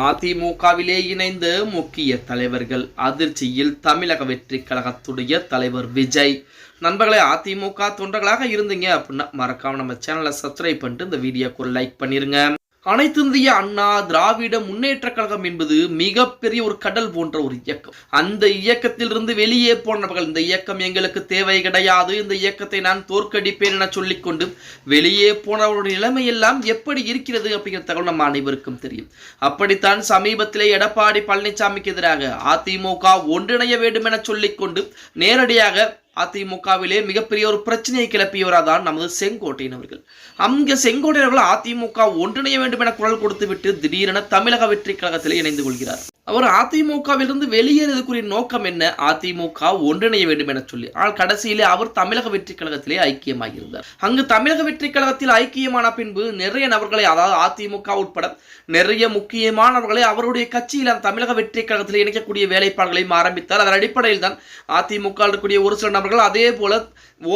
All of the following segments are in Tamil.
அதிமுகவிலே இணைந்து முக்கிய தலைவர்கள் அதிர்ச்சியில் தமிழக வெற்றி கழகத்துடைய தலைவர் விஜய். நண்பர்களே அதிமுக தொண்டர்களாக இருந்தீங்க அப்படின்னா மறக்காம நம்ம சேனலை சப்ஸ்கிரைப் பண்ணிட்டு இந்த வீடியோக்கு லைக் பண்ணிருங்க. அனைத்து இந்திய அண்ணா திராவிட முன்னேற்ற கழகம் என்பது மிகப்பெரிய ஒரு கடல் போன்ற ஒரு இயக்கம். அந்த இயக்கத்திலிருந்து வெளியே போனவர்கள் இந்த இயக்கம் எங்களுக்கு தேவை கிடையாது இந்த இயக்கத்தை நான் தோற்கடிப்பேன் என சொல்லிக்கொண்டு வெளியே போனவருடைய நிலைமை எல்லாம் எப்படி இருக்கிறது அப்படிங்கிற தகவல் நம்ம அனைவருக்கும் தெரியும். அப்படித்தான் சமீபத்திலே எடப்பாடி பழனிசாமிக்கு எதிராக அதிமுக ஒன்றிணைய வேண்டும் என சொல்லிக்கொண்டு நேரடியாக அதிமுகவிலே மிகப்பெரிய ஒரு பிரச்சனையை கிளப்பியவராக தான் நமது செங்கோட்டையன் அவர்கள். அங்கே செங்கோட்டையன் அவர்கள் அதிமுக ஒன்றிணைய வேண்டும் என குரல் கொடுத்துவிட்டு திடீரென தமிழக வெற்றி கழகத்தில் இணைந்து கொள்கிறார். அவர் அதிமுகவிலிருந்து வெளியேறதுக்குரிய நோக்கம் என்ன? அதிமுக ஒன்றிணைய வேண்டும் என சொல்லி. ஆனால் கடைசியிலே அவர் தமிழக வெற்றி கழகத்திலே ஐக்கியமாகியிருந்தார் அங்கு தமிழக வெற்றி கழகத்தில் ஐக்கியமான பின்பு நிறைய நபர்களை அதாவது அதிமுக உட்பட நிறைய முக்கியமானவர்களை அவருடைய கட்சியில் அந்த தமிழக வெற்றி கழகத்தில் இணைக்கக்கூடிய வேலைப்பாடுகளையும் ஆரம்பித்தார். அதன் அடிப்படையில் தான் அதிமுக இருக்கக்கூடிய ஒரு சில நபர்கள் அதே போல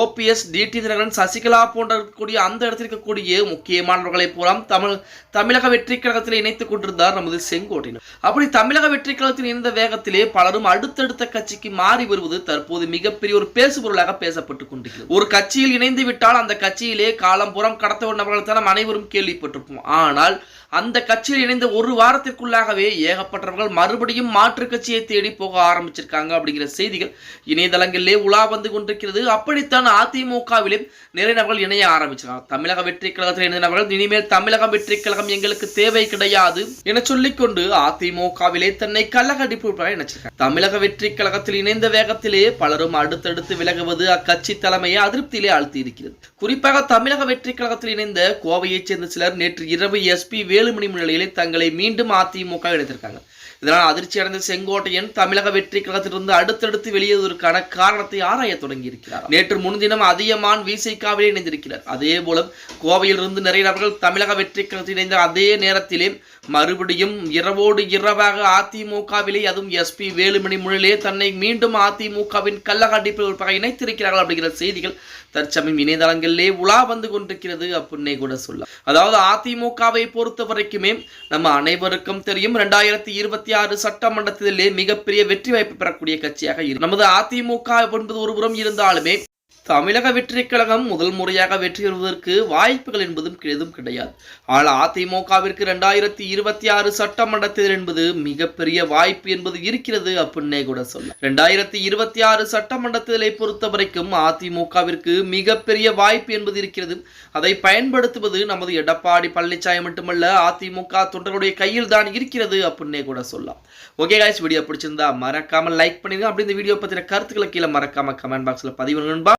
ஓபிஎஸ் டிடி தினகரன் சசிகலா போன்ற இருக்கக்கூடிய அந்த இடத்தில் இருக்கக்கூடிய முக்கியமானவர்களை பூராம் தமிழ் தமிழக வெற்றி கழகத்தில் இணைத்துக் கொண்டிருந்தார் நமது செங்கோட்டையன். அப்படி தமிழ் தமிழக வெற்றி கழகத்தில் இருந்த வேகத்திலே பலரும் அடுத்தடுத்த கட்சிக்கு மாறி வருவது தற்போது மிகப்பெரிய ஒரு பேசுபொருளாக பேசப்பட்டுக் கொண்டிருக்கிறது. ஒரு கட்சியில் இணைந்து விட்டால் அந்த கட்சியிலே காலம்புறம் கடத்த நபர்கள் தான் அனைவரும் கேள்விப்பட்டிருப்போம். ஆனால் அந்த கட்சியில் இணைந்த ஒரு வாரத்திற்குள்ளாகவே ஏகப்பட்டவர்கள் மறுபடியும் மாற்று கட்சியை தேடி போக ஆரம்பிச்சிருக்காங்க அப்படிங்கிற செய்திகள் இணையதளங்களிலே உலா வந்து கொண்டிருக்கிறது. அப்படித்தான் அதிமுகவிலே நிறைய நபர்கள் இணைய ஆரம்பிச்சிருக்காங்க. தமிழக வெற்றி கழகத்தில் இணைந்த நபர்கள் இனிமேல் தமிழக வெற்றி கழகம் எங்களுக்கு தேவை கிடையாது என சொல்லிக்கொண்டு அதிமுகவிலே தன்னை கள்ளக்கடிப்பு நினைச்சிருக்காங்க தமிழக வெற்றி கழகத்தில் இணைந்த வேகத்திலே பலரும் அடுத்தடுத்து விலகுவது அக்கட்சி தலைமையை அதிருப்தியிலே ஆழ்த்தி இருக்கிறது. குறிப்பாக தமிழக வெற்றி கழகத்தில் இணைந்த கோவையைச் சேர்ந்த சிலர் நேற்று இரவு எஸ்பி வேலுமணி முன்னிலையிலே தங்களை மீண்டும் அதிமுக எடுத்திருக்காங்க. இதனால் அதிர்ச்சி அடைந்த செங்கோட்டையன் தமிழக வெற்றி கழகத்திலிருந்து அடுத்தடுத்து வெளியேறுவதற்கான காரணத்தை ஆராய தொடங்கி இருக்கிறார் நேற்று முன்தினம் அதியமான் விசிகாவிலே இணைந்திருக்கிறார். அதே போல கோவையிலிருந்து நிறைய நபர்கள் தமிழக வெற்றி கழகத்தில் இணைந்த அதே நேரத்திலே மறுபடியும் இரவோடு இரவாக அதிமுகவிலே அதுவும் எஸ்பி வேலுமணி முன்னிலே தன்னை மீண்டும் அதிமுகவின் கள்ளக்கண்டிப்பு இணைத்திருக்கிறார்கள் அப்படிங்கிற செய்திகள் தற்சமயம் இணையதளங்களிலே உலா வந்து கொண்டிருக்கிறது அப்படின்னே கூட சொல்லலாம். அதாவது அதிமுகவை பொறுத்த வரைக்குமே நம்ம அனைவருக்கும் தெரியும் ரெண்டாயிரத்தி இருபத்தி ஆறு சட்டமன்றத்திலே மிகப்பெரிய வெற்றி வாய்ப்பு பெறக்கூடிய கட்சியாக இருக்கு நமது அதிமுக என்பது ஒருபுறம் இருந்தாலுமே தமிழக வெற்றி கழகம் முதல் முறையாக வெற்றி பெறுவதற்கு வாய்ப்புகள் என்பதும் எதுவும் கிடையாது. ஆனால் அதிமுகவிற்கு ரெண்டாயிரத்தி இருபத்தி ஆறு சட்டமன்ற தேர்தல் என்பது மிகப்பெரிய வாய்ப்பு என்பது இருக்கிறது அப்படின்னே கூட சொல்ல. ரெண்டாயிரத்தி இருபத்தி ஆறு சட்டமன்ற தேர்தலை பொறுத்த வரைக்கும் அதிமுகவிற்கு மிகப்பெரிய வாய்ப்பு என்பது இருக்கிறது. அதை பயன்படுத்துவது நமது எடப்பாடி பழனிசாமி மட்டுமல்ல அதிமுக தொண்டர்களுடைய கையில் தான் இருக்கிறது அப்படின்னே கூட சொல்லலாம். ஓகே காய்ஸ் வீடியோ பிடிச்சிருந்தா மறக்காம லைக் பண்ணுங்க. அப்படி இந்த வீடியோ பத்தின கருத்துக்களை கீழே மறக்காம கமெண்ட் பாக்ஸ்ல பதிவு நண்பா.